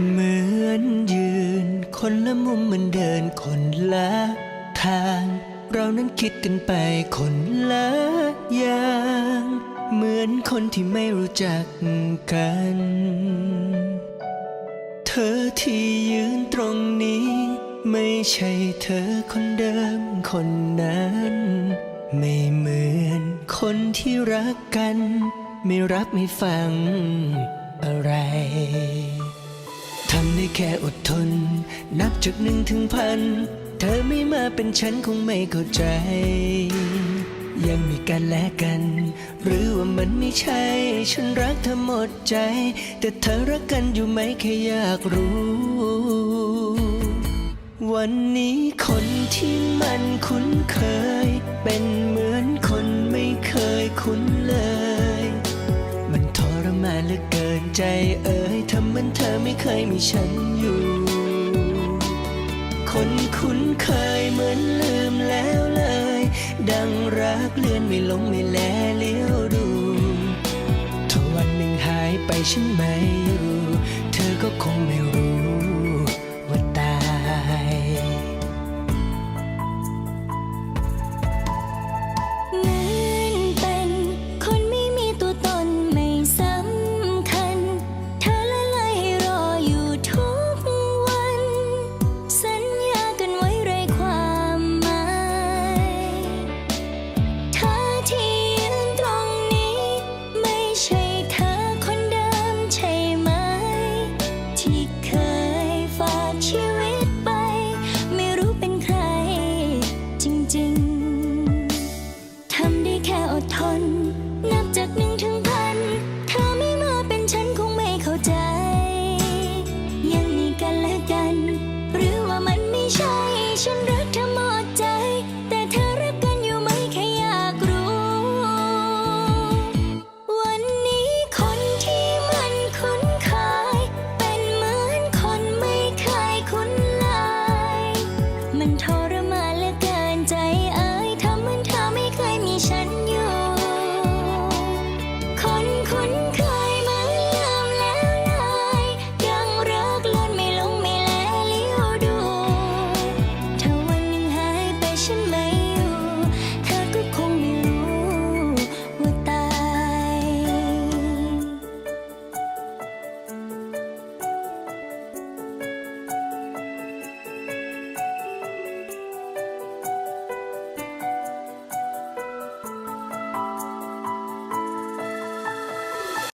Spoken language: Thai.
เหมือนยืน คนละมุมเหมันเดินคนละทาง เรานั้นคิดกันไปคนละอย่าง เหมือนคนที่ไม่รู้จักกัน เธอที่ยืนตรงนี้ ไม่ใช่เธอคนเดิมคนนั้น ไม่เหมือนคนที่รักกัน ไม่รับไม่ฟัง แค่อดทน นับจากหนึ่งถึงพัน เธอไม่มาเป็นฉันคงไม่เข้าใจ ยังมีกันและกัน หรือว่ามันไม่ใช่ ฉันรักเธอหมดใจ แต่เธอรักกันอยู่ไหมแค่อยากรู้ วันนี้คนที่มันคุ้นเคย เป็นเหมือนคนไม่เคยคุ้นเลย เหลือเกินใจเอ่ยทำเหมือนเธอไม่เคยมีฉันอยู่ คนคุ้นเคยเหมือนลืมแล้วเลย ดังรักเลื่อนไม่ลงไม่แลเลี้ยวดูถ้าวันหนึ่งหายไปฉันไม่อยู่ เธอก็คงไม่ you. มันทร